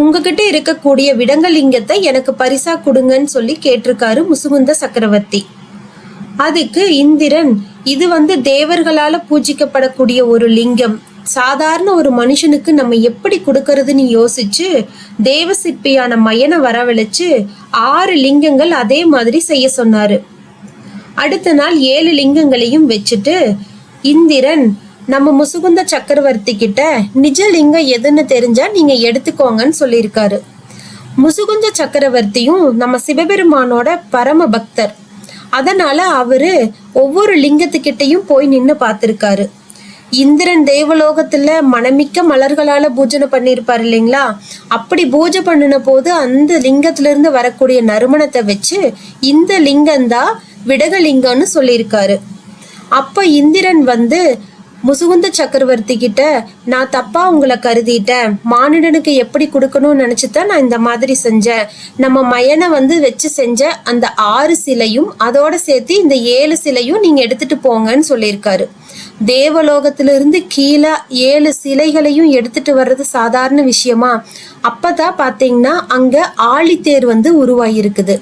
உங்ககிட்ட இருக்கக்கூடிய விடங்கலிங்கத்தை எனக்கு பரிசா கொடுங்கன்னு சொல்லி கேட்டிருக்காரு முசுகுந்த சக்கரவர்த்தி. அதுக்கு இந்திரன் இது வந்து தேவர்களால பூஜிக்கப்படக்கூடிய ஒரு லிங்கம். சாதாரண ஒரு மனுஷனுக்கு நம்ம எப்படி கொடுக்கறதுன்னு யோசிச்சு தேவ சிற்பியான மயனை வரவழைச்சு ஆறு லிங்கங்கள் அதே மாதிரி செய்ய சொன்னாரு. அடுத்த நாள் ஏழு லிங்கங்களையும் வச்சுட்டு இந்திரன் நம்ம முசுகுந்த சக்கரவர்த்தி கிட்ட நிஜலிங்கம் எதுன்னு தெரிஞ்சா நீங்க எடுத்துக்கோங்கன்னு சொல்லியிருக்காரு. முசுகுந்த சக்கரவர்த்தியும் நம்ம சிவபெருமானோட பரம பக்தர். அதனால அவரு ஒவ்வொரு லிங்கத்துக்கிட்டையும் போய் நின்று பார்த்துருக்காரு. இந்திரன் தேவலோகத்துல மனமிக்க மலர்களால பூஜனை பண்ணியிருப்பார் இல்லைங்களா? அப்படி பூஜை பண்ணின போது அந்த லிங்கத்துல இருந்து வரக்கூடிய நறுமணத்தை வச்சு இந்த லிங்கம்தான் விடகலிங்கம்னு சொல்லியிருக்காரு. அப்ப இந்திரன் வந்து முசுகுந்த சக்கரவர்த்தி கிட்ட நான் தப்பா உங்களை கருதிட்டேன். மானிடனுக்கு எப்படி கொடுக்கணும்னு நினைச்சுதான் நான் இந்த மாதிரி செஞ்சேன். நம்ம மயனை வந்து வச்சு செஞ்ச அந்த ஆறு சிலையும் அதோட சேர்த்து இந்த ஏழு சிலையும் நீங்க எடுத்துட்டு போங்கன்னு சொல்லியிருக்காரு. தேவலோகத்திலிருந்து கீழே ஏழு சிலைகளையும் எடுத்துட்டு வர்றது சாதாரண விஷயமா? அப்பதான் பாத்தீங்கன்னா அங்க ஆழித்தேர் வந்து உருவாகியிருக்குது.